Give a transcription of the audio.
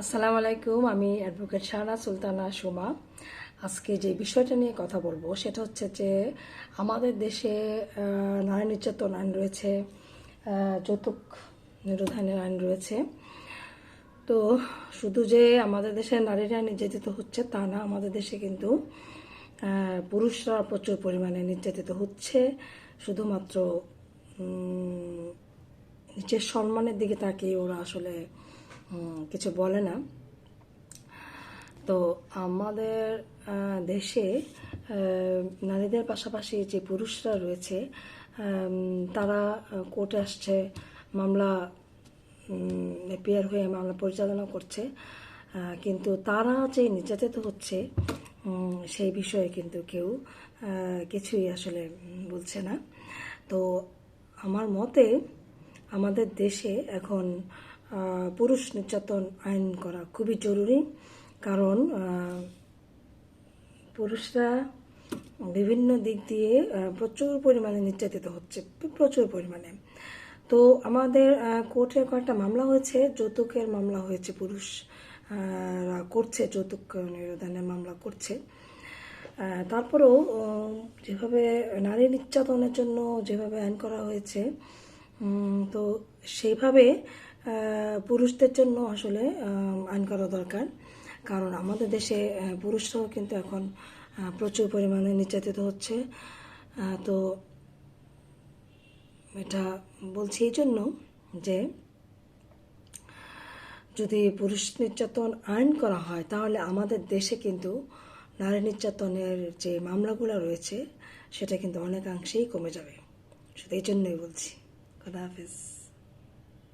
আসসালামু আলাইকুম, আমি অ্যাডভোকেট শাহনা সুলতানা সুমা। আজকে যে বিষয়টা নিয়ে কথা বলব সেটা হচ্ছে যে আমাদের দেশে নারী নির্যাতন আইন রয়েছে যৌতুক নিরোধনের আইন রয়েছে। তো শুধু যে আমাদের দেশে নারীরা নির্যাতিত হচ্ছে তা না, আমাদের দেশে কিন্তু পুরুষরা প্রচুর পরিমাণে নির্যাতিত হচ্ছে। শুধুমাত্র নিজের সম্মানের দিকে তাকিয়ে ওরা আসলে কিছু বলে না। তো আমাদের দেশে নারীদের পাশাপাশি যে পুরুষরা রয়েছে তারা কোর্টে আসছে, মামলা এপিয়ার হয়ে মামলা পরিচালনা করছে। কিন্তু তারা যে নির্যাতিত হচ্ছে সেই বিষয়ে কিন্তু কেউ কিছুই আসলে বলছে না। তো আমার মতে, আমাদের দেশে এখন পুরুষ নির্যাতন আইন করা খুবই জরুরি, কারণ পুরুষরা বিভিন্ন দিক দিয়ে প্রচুর পরিমাণে নির্যাতিত হচ্ছে, প্রচুর পরিমাণে। তো আমাদের কোর্টে কয়েকটা মামলা হয়েছে, যৌতুকের মামলা হয়েছে পুরুষ করছে যৌতুক নিরোধনের মামলা করছে। তারপরেও যেভাবে নারী নির্যাতনের জন্য যেভাবে আইন করা হয়েছে তো সেইভাবে পুরুষদের জন্য আসলে আইন করা দরকার। কারণ আমাদের দেশে পুরুষরাও কিন্তু এখন প্রচুর পরিমাণে নির্যাতিত হচ্ছে। তো এটা বলছি এই জন্য যে, যদি পুরুষ নির্যাতন আইন করা হয়, তাহলে আমাদের দেশে কিন্তু নারী নির্যাতনের যে মামলাগুলো রয়েছে, সেটা কিন্তু অনেকাংশেই কমে যাবে। শুধু এই জন্যই বলছি। খোদা হাফিজ।